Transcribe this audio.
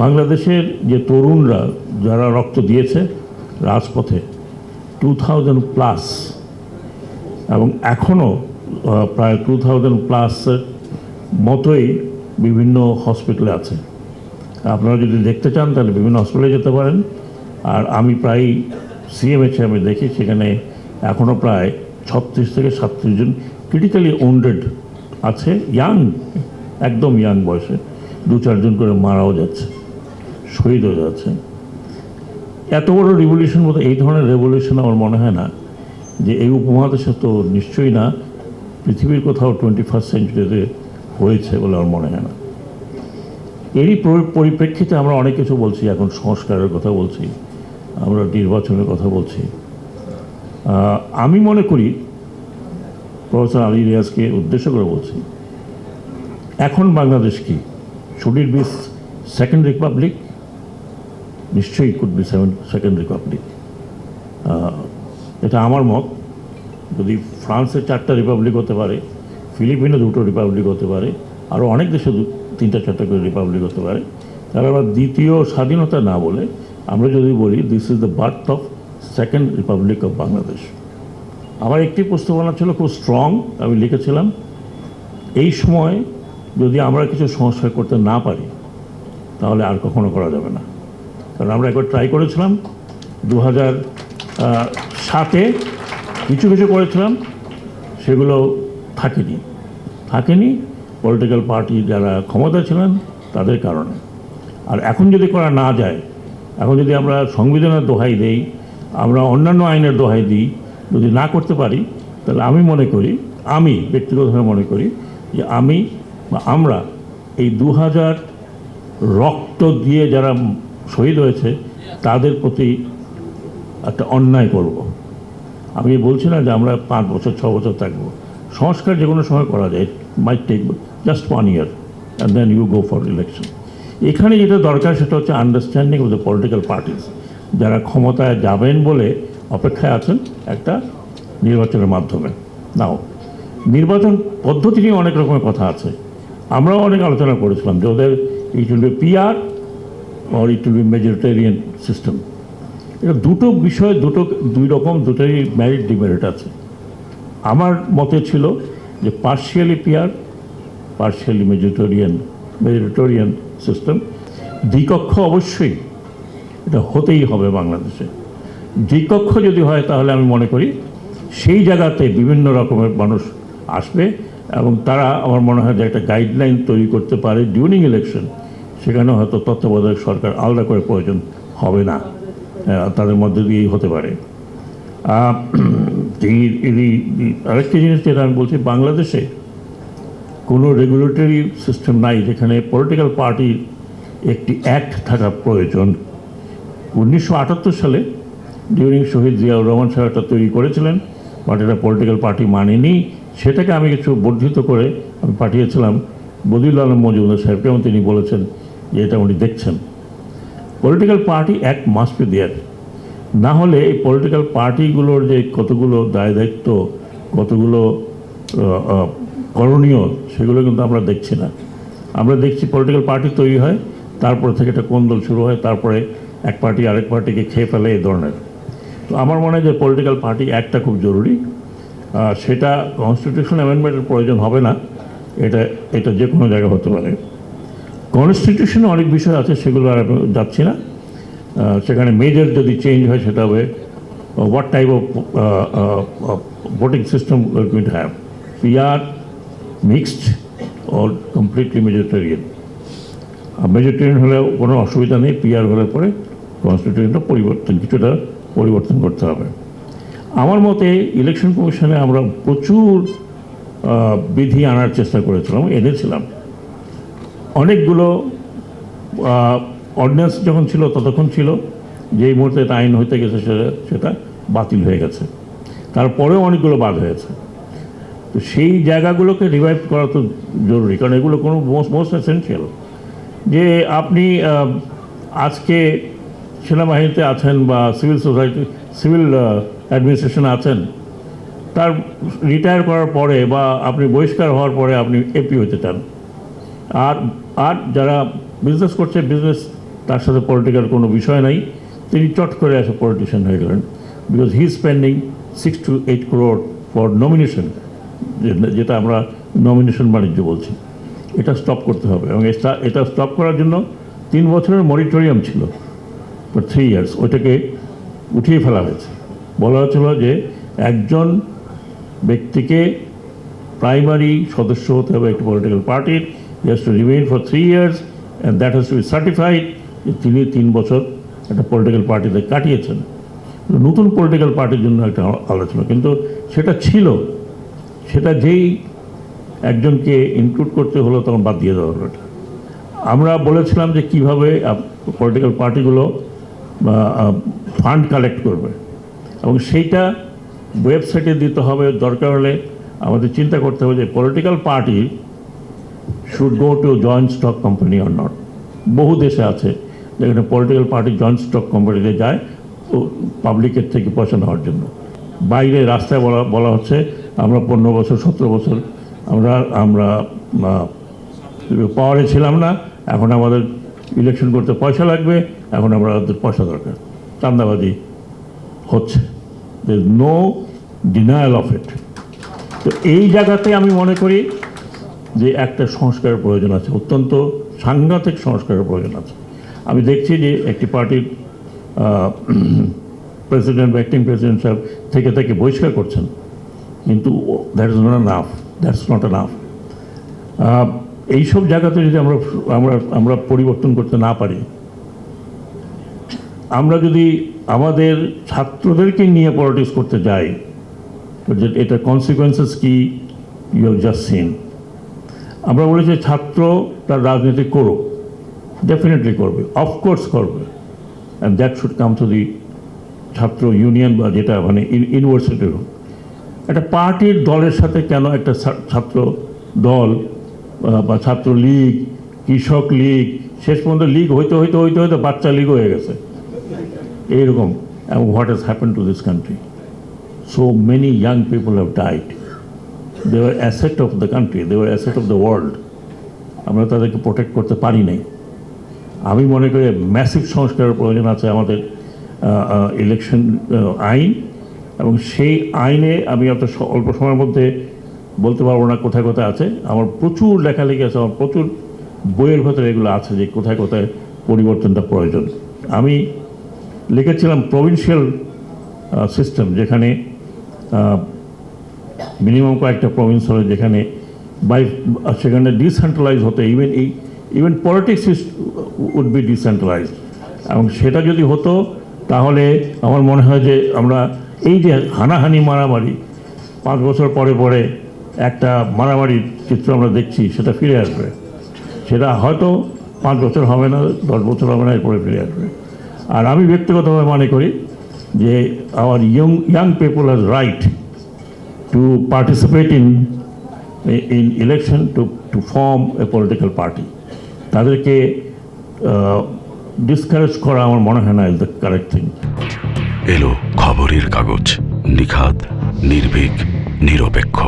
বাংলাদেশের যে তরুণরা যারা রক্ত দিয়েছে রাজপথে টু থাউজেন্ড প্লাস এবং এখনও প্রায় টু থাউজেন্ড প্লাসের মতোই বিভিন্ন হসপিটালে আছে। আপনারা যদি দেখতে চান, তাহলে বিভিন্ন হসপিটালে যেতে পারেন। আর আমি প্রায় সিএমএইচে আমি দেখি, সেখানে এখনও প্রায় ছত্রিশ থেকে সাতত্রিশ জন ক্রিটিক্যালি ওন্ডেড আছে ইয়াং একদম ইয়াং বয়সে। দু চারজন করে মারাও যাচ্ছে। শহীদ হয়ে যাচ্ছে। এত বড় রিভলিউশন মতো এই ধরনের রেভলিউশন আমার মনে হয় না যে এই উপমহাদেশে তো নিশ্চয়ই না, পৃথিবীর কোথাও টোয়েন্টি ফার্স্ট সেঞ্চুরিতে হয়েছে বলে আমার মনে হয় না। এরই পরিপ্রেক্ষিতে আমরা অনেক কিছু বলছি, এখন সংস্কারের কথা বলছি, আমরা নির্বাচনের কথা বলছি। আমি মনে করি, প্রফেসর আলী রিয়াজকে উদ্দেশ্য করে বলছি, এখন বাংলাদেশ কি should it be second republic নিশ্চয়ই could be seven second republic এটা আমার মত। যদি ফ্রান্সের চারটা রিপাবলিক হতে পারে, ফিলিপিনে দুটো রিপাবলিক হতে পারে আরও অনেক দেশে দু- তিনটা চারটা করে রিপাবলিক হতে পারে। তাহলে আবার দ্বিতীয় স্বাধীনতা না বলে আমরা যদি বলি this is the birth of second republic of Bangladesh আমার একটি প্রস্তাবনা ছিল, খুব স্ট্রং আমি লিখেছিলাম, এই সময় যদি আমরা কিছু সংস্কার করতে না পারি, তাহলে আর কখনো করা যাবে না। কারণ আমরা একবার ট্রাই করেছিলাম দু হাজার সাতে কিছু কিছু করেছিলাম, সেগুলো থাকেনি। থাকেনি পলিটিক্যাল পার্টি যারা ক্ষমতা ছিলেন, তাদের কারণে। আর এখন যদি করা না যায়, এখন যদি আমরা সংবিধানের দোহাই দেই, আমরা অন্যান্য আইনের দোহাই দিই, যদি না করতে পারি, তাহলে আমি মনে করি, আমি ব্যক্তিগতভাবে মনে করি, যে আমি বা আমরা এই দু হাজার রক্ত দিয়ে যারা শহীদ হয়েছে, তাদের প্রতি একটা অন্যায় করব। আমি বলছি না যে আমরা পাঁচ বছর, ছ বছর থাকব। সংস্কার যে কোনো সময় করা যায় my take just one year and then you go for election এখানে যেটা দরকার, সেটা হচ্ছে understanding of the political parties যারা ক্ষমতায় যাবেন বলে অপেক্ষায় আছেন একটা নির্বাচনের মাধ্যমে। নাও নির্বাচন পদ্ধতি নিয়ে অনেক রকমের কথা আছে। আমরাও অনেক আলোচনা করেছিলাম যে ওদের it will be PR or it will be majoritarian system এটা দুটো বিষয়, দুটো, দুই রকম, দুটোই ম্যারিট ডিমেরিট আছে। আমার মতে ছিল যে partially pure partially majoritarian majoritarian system দ্বিকক্ষ অবশ্যই এটা হতেই হবে বাংলাদেশে। দ্বিকক্ষ যদি হয় তাহলে আমি মনে করি সেই জায়গাতে বিভিন্ন রকমের মানুষ আসবে এবং তারা, আমার মনে হয় যে একটা গাইডলাইন তৈরি করতে পারে ডিউরিং ইলেকশন সেখানে হয়তো তত্ত্বাবধায়ক সরকার আলাদা করে প্রয়োজন হবে না তাদের মধ্যে দিয়েই হতে পারে। আরেকটি জিনিস যেটা আমি বলছি, বাংলাদেশে কোনো রেগুলেটরি সিস্টেম নাই যেখানে পলিটিক্যাল পার্টির একটি অ্যাক্ট থাকা প্রয়োজন। উনিশশো আটাত্তর সালে ডিউরিং শহীদ জিয়াউর রহমান সাহেব একটা তৈরি করেছিলেন, বাট এটা পলিটিক্যাল পার্টি মানেনি। সেটাকে আমি কিছু বর্ধিত করে আমি পাঠিয়েছিলাম বদিউল আলম মজুমদার সাহেবকে এবং তিনি বলেছেন যে এটা উনি দেখছেন। Political party act must be there না হলে এই পলিটিক্যাল পার্টিগুলোর যে কতগুলো দায় দায়িত্ব কতগুলো করণীয়, সেগুলো কিন্তু আমরা দেখছি না। আমরা দেখছি পলিটিক্যাল পার্টি তৈরি হয়, তারপরে থেকে একটা কোন্দল শুরু হয়, তারপরে এক পার্টি আরেক পার্টিকে খেয়ে ফেলে এই ধরনের। তো আমার মনে হয় যে পলিটিক্যাল পার্টি একটা খুব জরুরি। সেটা কনস্টিটিউশন অ্যামেন্ডমেন্টের প্রয়োজন হবে না। এটা এটা যে কোনো জায়গায় হতে পারে। কনস্টিটিউশনে অনেক বিষয় আছে, সেগুলো আর যাচ্ছি না। সেখানে মেজর যদি চেঞ্জ হয় সেটা হবে what type of voting system have PR mixed or completely majoritarian majoritarian হলেও কোনো অসুবিধা নেই পিআর হলে পরে কনস্টিটিউশনটা পরিবর্তন, কিছুটা পরিবর্তন করতে হবে। আমার মতে ইলেকশন কমিশনে আমরা প্রচুর বিধি আনার চেষ্টা করেছিলাম, এনেছিলাম। অনেকগুলো অর্ডিন্যান্স যখন ছিল, ততক্ষণ ছিল যেই মুহূর্তে আইন হইতে গেছে, সেটা সেটা বাতিল হয়ে গেছে। তারপরেও অনেকগুলো বাদ হয়েছে। তো সেই জায়গাগুলোকে রিভাইভ করা তো জরুরি, কারণ এগুলো কোনো মোস্ট মোস্ট এসেন্সিয়াল যে আপনি আজকে সেনাবাহিনীতে আছেন বা সিভিল সোসাইটি সিভিল অ্যাডমিনিস্ট্রেশনে আছেন, তার রিটায়ার করার পরে বা আপনি বহিষ্কার হওয়ার পরে আপনি এপি হতে চান। আর আর যারা বিজনেস করছে বিজনেস তার সাথে পলিটিক্যাল কোনো বিষয় নাই। তিনি চট করে এসে পলিটিশিয়ান হয়ে গেলেন। Because he spending six to eight crore for nomination যেটা আমরা নমিনেশন বাণিজ্য বলছি। এটা স্টপ করতে হবে। এবং এটা স্টপ করার জন্য তিন বছরের মরিটোরিয়াম ছিল ফর থ্রি ইয়ার্স ওইটাকে উঠিয়ে ফেলা হয়েছে। বলা হয়েছিল যে একজন ব্যক্তিকে প্রাইমারি সদস্য হতে হবে একটি পলিটিক্যাল পার্টির has to remain for three years and that has to be certified যে তিনি তিন বছর একটা পলিটিক্যাল পার্টিতে কাটিয়েছেন নতুন পলিটিক্যাল পার্টির জন্য একটা আলোচনা কিন্তু সেটা ছিল সেটা যেই একজনকে ইনক্লুড করতে হলো তখন বাদ দিয়ে দেওয়া হলো এটা। আমরা বলেছিলাম যে কীভাবে পলিটিক্যাল পার্টিগুলো ফান্ড কালেক্ট করবে। এবং সেইটা ওয়েবসাইটে দিতে হবে। দরকার হলে আমাদের চিন্তা করতে হবে যে political party should go to joint stock company or not বহু দেশে আছে, যেখানে পলিটিক্যাল পার্টি জয়েন্ট স্টক কোম্পানিতে যায় পাবলিকের থেকে পয়সা নেওয়ার জন্য। বাইরে রাস্তায় বলা বলা হচ্ছে, আমরা পনেরো বছর, সতেরো বছর, আমরা আমরা পাওয়ারে ছিলাম না, এখন আমাদের ইলেকশন করতে পয়সা লাগবে, এখন আমাদের পয়সা দরকার। চান্দাবাজি হচ্ছে। নো ডিনায়াল অফ ইট তো এই জায়গাতে আমি মনে করি যে একটা সংস্কারের প্রয়োজন আছে, অত্যন্ত সাংঘাতিক সংস্কারের প্রয়োজন আছে। আমি দেখছি যে একটি পার্টির প্রেসিডেন্ট বা অ্যাক্টিং প্রেসিডেন্ট সাহেব থেকে থেকে বহিষ্কার করছেন। কিন্তু that is not enough that's not enough এইসব জায়গাতে যদি আমরা আমরা আমরা পরিবর্তন করতে না পারি, আমরা যদি আমাদের ছাত্রদেরকে নিয়ে পলিটিক্স করতে যাই এটা কনসিকোয়েন্সেস কি ইউ হ্যাভ জাস্ট সিন আমরা বলেছি ছাত্র তার রাজনীতি করুক ডেফিনেটলি করবে অফকোর্স করবে। And that should come to the ছাত্র ইউনিয়ন বা যেটা মানে ইউনিভার্সিটির হোক। একটা পার্টির দলের সাথে কেন একটা ছাত্র দল বা ছাত্র লীগ, কৃষক লীগ, শেষ পর্যন্ত লীগ হইতে হইতে হইতে হইতে বাচ্চা লীগ হয়ে গেছে। এইরকম what has happen to this country so many young people have died they were asset of the country they were asset of the world আমরা তাদেরকে প্রোটেক্ট করতে পারি নাই। আমি মনে করি ম্যাসিভ সংস্কারের প্রয়োজন আছে আমাদের ইলেকশন আইন। এবং সেই আইনে আমি অত অল্প সময়ের মধ্যে বলতে পারব না কোথায় কোথায় আছে। আমার প্রচুর লেখালেখি আছে, আমার প্রচুর বইয়ের ভেতরে এগুলো আছে যে কোথায় কোথায় পরিবর্তনটা প্রয়োজন। আমি লিখেছিলাম প্রভিন্সিয়াল সিস্টেম যেখানে মিনিমাম কয়েকটা প্রভিন্স হলে যেখানে বাই সেখানে ডিসেন্ট্রালাইজ হতে ইভেন এই even politics is would be decentralise এবং সেটা যদি হতো, তাহলে আমার মনে হয় যে আমরা এই যে হানাহানি মারামারি, পাঁচ বছর পরে পরে একটা মারামারির চিত্র আমরা দেখছি, সেটা ফিরে আসবে। সেটা হয়তো পাঁচ বছর হবে না, দশ বছর হবে না, এরপরে ফিরে আসবে। আর আমি ব্যক্তিগতভাবে মনে করি যে our young young people has right to participate in in election to to form a political party. তাদেরকে ডিসকারেজ করা আমার মনে হয় না ইজ দ্য কারেক্ট থিং এলো খবরের কাগজ, নিখাদ, নির্ভীক, নিরপেক্ষ।